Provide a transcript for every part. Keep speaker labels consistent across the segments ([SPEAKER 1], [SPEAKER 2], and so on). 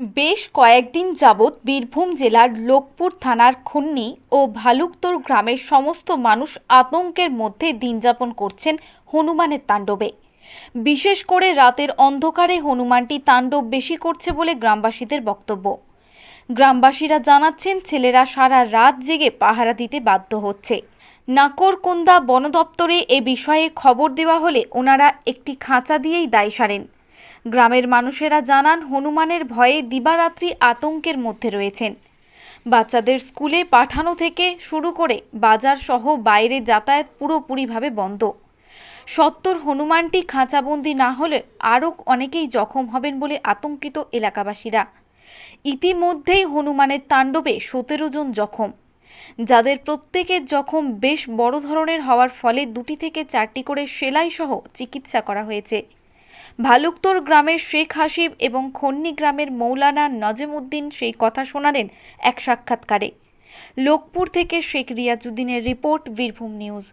[SPEAKER 1] বেশ কয়েকদিন যাবৎ বীরভূম জেলার লোকপুর থানার খুন্নি ও ভালুকতোর গ্রামের সমস্ত মানুষ আতঙ্কের মধ্যে দিনযাপন করছেন হনুমানের তাণ্ডবে। বিশেষ করে রাতের অন্ধকারে হনুমানটি তাণ্ডব বেশি করছে বলে গ্রামবাসীদের বক্তব্য। গ্রামবাসীরা জানাচ্ছেন, ছেলেরা সারা রাত জেগে পাহারা দিতে বাধ্য হচ্ছে। নাকরকোন্দা বন দপ্তরে এ বিষয়ে খবর দেওয়া হলে ওনারা একটি খাঁচা দিয়েই দায় সারেন। গ্রামের মানুষেরা জানান, হনুমানের ভয়ে দিবারাত্রি আতঙ্কের মধ্যে রয়েছেন। বাচ্চাদের স্কুলে পাঠানো থেকে শুরু করে বাজার সহ বাইরে যাতায়াত পুরোপুরিভাবে বন্ধ। সত্তর হনুমানটি খাঁচাবন্দি না হলে আরও অনেকেই জখম হবেন বলে আতঙ্কিত এলাকাবাসীরা। ইতিমধ্যেই হনুমানের তাণ্ডবে সতেরো জন জখম। যাদের প্রত্যেকের জখম বেশ বড় ধরনের হওয়ার ফলে দুটি থেকে চারটি করে সেলাই সহ চিকিৎসা করা হয়েছে। ভালুকতোর গ্রামের শেখ হাসিব এবং খন্নি গ্রামের মৌলানা নজেমউদ্দিন সেই কথা শোনালেন এক সাক্ষাৎকারে। লোকপুর থেকে শেখ রিয়াজুদ্দিনের রিপোর্ট বীরভূম নিউজ।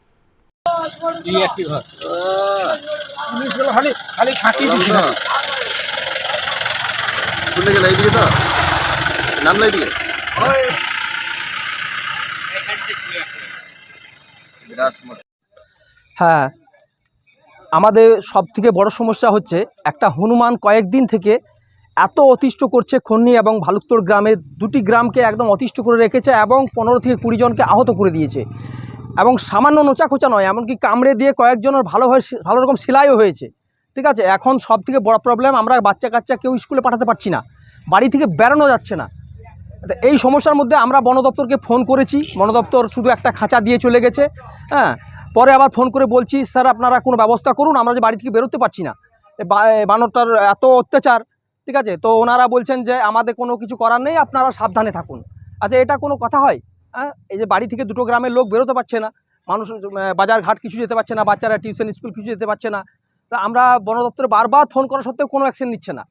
[SPEAKER 2] হ্যাঁ আমাদের সব থেকে বড় সমস্যা হচ্ছে একটা হনুমান কয়েকদিন থেকে এত অতিষ্ঠ করছে খন্নি এবং ভালুকতোর গ্রামের দুটি গ্রামকে একদম অতিষ্ঠ করে রেখেছে এবং পনেরো থেকে কুড়ি জনকে আহত করে দিয়েছে। এবং সামান্য নোচা খোঁচা নয়, এমনকি কামড়ে দিয়ে কয়েকজনের ভালোভাবে ভালো রকম সেলাইও হয়েছে। ঠিক আছে? এখন সব থেকে বড় প্রবলেম আমরা বাচ্চা কাচ্চা কেউ স্কুলে পাঠাতে পারছি না। বাড়ি থেকে বেরোনো যাচ্ছে না। এই সমস্যার মধ্যে আমরা বন দপ্তরকে ফোন করেছি। বন দপ্তর শুধু একটা খাঁচা দিয়ে চলে গেছে। হ্যাঁ? পরে আবার ফোন করে বলছি, স্যার, আপনারা কোনো ব্যবস্থা করুন, আমরা যে বাড়ি থেকে বেরোতে পারছি না। বানরটার এত অত্যাচার, ঠিক আছে? তো ওনারা বলছেন যে, আমাদের কোনো কিছু করার নেই, আপনারা সাবধানে থাকুন। আচ্ছা এটা কোনো কথা হয়? হ্যাঁ? এই যে বাড়ি থেকে দুটো গ্রামের লোক বেরোতে পারছে না, মানুষ বাজার ঘাট কিছু যেতে পারছে না, বাচ্চারা টিউশন, স্কুল কিছু যেতে পারছে না। তা আমরা বন দপ্তরে বারবার ফোন করা সত্ত্বেও কোনো অ্যাকশন নিচ্ছে না।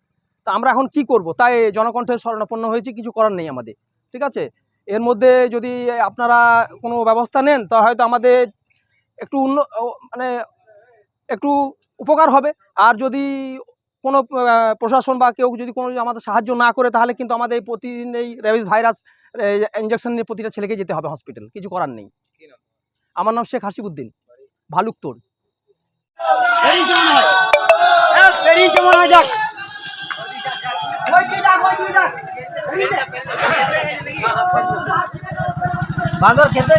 [SPEAKER 2] তা আমরা এখন কি করব? তাই জনকণ্ঠের শরণাপন্ন হয়েছে, কিছু করার নেই আমাদের, ঠিক আছে? এর মধ্যে যদি আপনারা কোনো ব্যবস্থা নেন, তা হয়তো আমাদের একটু উন্ন মানে একটু উপকার হবে। আর যদি কোনো প্রশাসন বা কেউ যদি কোনো আমাদের সাহায্য না করে তাহলে কিন্তু আমাদের এই প্রতিদিন এই র্যাবিস ভাইরাস ইঞ্জেকশন নিয়ে প্রতিটা ছেলেকে যেতে হবে হসপিটাল কিছু করার নেই। আমার নাম শেখ হাসিবুদ্দিন ভালুকতোর
[SPEAKER 3] বাঁদর
[SPEAKER 4] খেতে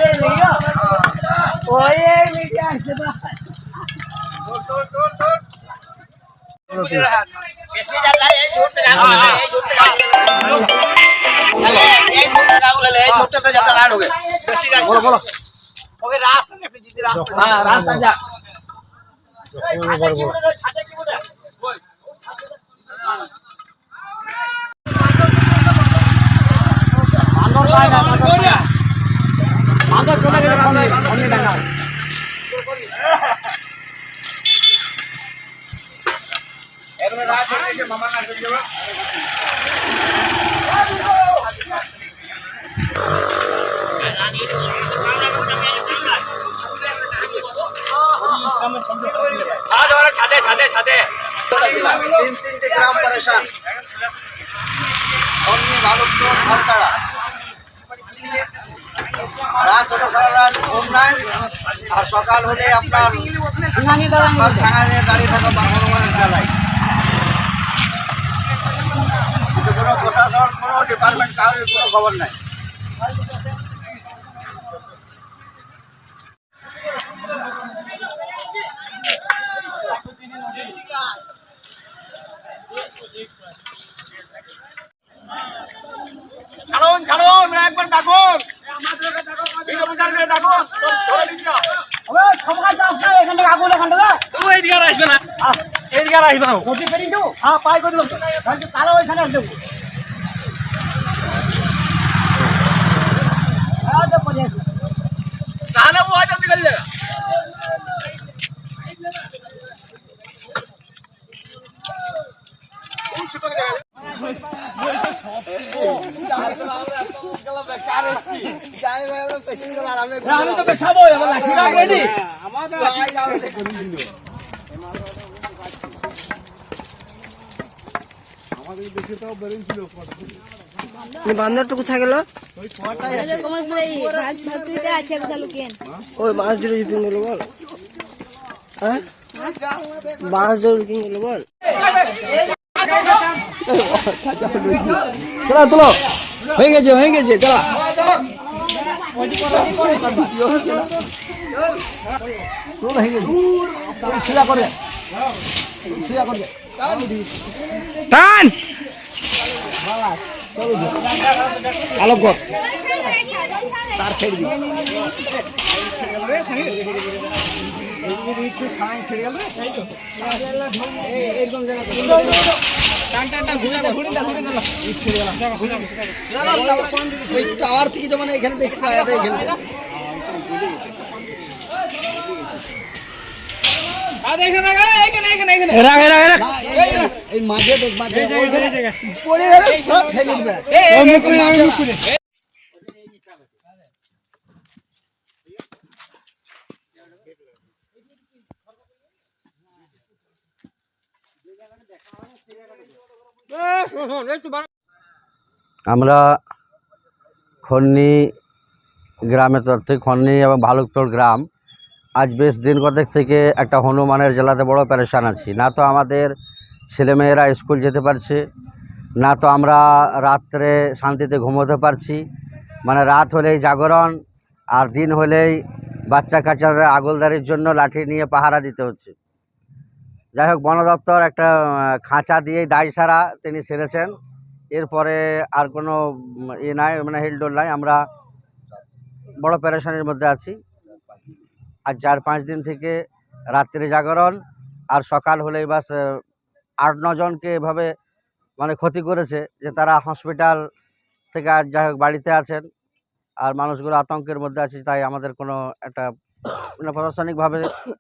[SPEAKER 5] ओए बेटा
[SPEAKER 4] कैसे
[SPEAKER 6] जाता है झूठ पे काम है झूठ पे काम है ये झूठ पे
[SPEAKER 4] काम ले झूठ पे जाता लाड हो। गए कैसे
[SPEAKER 6] जा
[SPEAKER 2] बोलो बोलो हो गए रास्ता में फिर जीते रास्ता हाँ रास्ता हाँ, हाँ। जा छाते
[SPEAKER 4] की बोले बोल छाते की बोले
[SPEAKER 3] मानो ना নাকি
[SPEAKER 4] বলো বলো তিন তিনটে গ্রাম পরেশান। অন্য ভালুকপুর ভালতাড়া রাত হলে সারা রাত ঘুম নাই। আর সকাল হলে আপনার দাঁড়িয়ে থাকা বা হনুমানের চালাই কোনো প্রশাসন, কোনো ডিপার্টমেন্ট কারোর কোনো খবর নাই।
[SPEAKER 3] আর পাই ওইখানে তাহলে
[SPEAKER 6] ও হয়তো নিকল যাবে
[SPEAKER 3] আমি তো পেছাবো এবার লাঠি
[SPEAKER 6] রেডি
[SPEAKER 5] বান্দরটা কোথায় গেল ওই মাছ ধরে লুকিয়ে গেল বল। হ্যাঁ? মাছ ধরে লুকিয়ে গেল বল।
[SPEAKER 6] চলা তোলো। হয়ে গেছে হয়ে গেছে চলা। টান! আলোক কর তার ছেড়ে দিই ওই টাওয়ার থেকে যেমন এখানে দেখতে পাওয়া যাবে এখানে। না, এই- এই মাঝে দেখ মাঝে পড়ে গেলে সব ফেলে দিবে।
[SPEAKER 4] আমরা খন্নি গ্রামের তরফ থেকে খন্নি এবং ভালুকতোড় গ্রাম আজ বেশ দিন কতক থেকে একটা হনুমানের জেলাতে বড় প্যারেশান আছি। না তো আমাদের ছেলেমেয়েরা স্কুল যেতে পারছে, না তো আমরা রাত্রে শান্তিতে ঘুমোতে পারছি। মানে রাত হলেই জাগরণ, আর দিন হলেই বাচ্চা কাচ্চাদের আগলদারির জন্য লাঠি নিয়ে পাহারা দিতে হচ্ছে। যাই হোক, বন দপ্তর একটা খাঁচা দিয়েই দায় সারা তিনি সেরেছেন। এরপরে আর কোনো ই নাই মানে হিলডোল নাই। আমরা বড় প্যারেশানির মধ্যে আছি। আর চার পাঁচ দিন থেকে রাত্রি জাগরণ, আর সকাল হলেই বাস আট নজনকে এভাবে মানে ক্ষতি করেছে যে তারা হসপিটাল থেকে আর যাই হোক বাড়িতে আছেন আর মানুষগুলো আতঙ্কের মধ্যে আছে তাই আমাদের কোনো একটা মানে প্রশাসনিকভাবে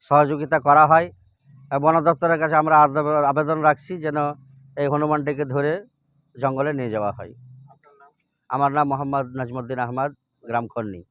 [SPEAKER 4] সহযোগিতা করা হয়। বন দপ্তরের কাছে আমরা আবেদন রাখছি যেন এই হনুমানটিকে ধরে জঙ্গলে নিয়ে যাওয়া হয়। আমার নাম মোহাম্মদ নাজমুদ্দিন আহমদ গ্রাম খন্নি।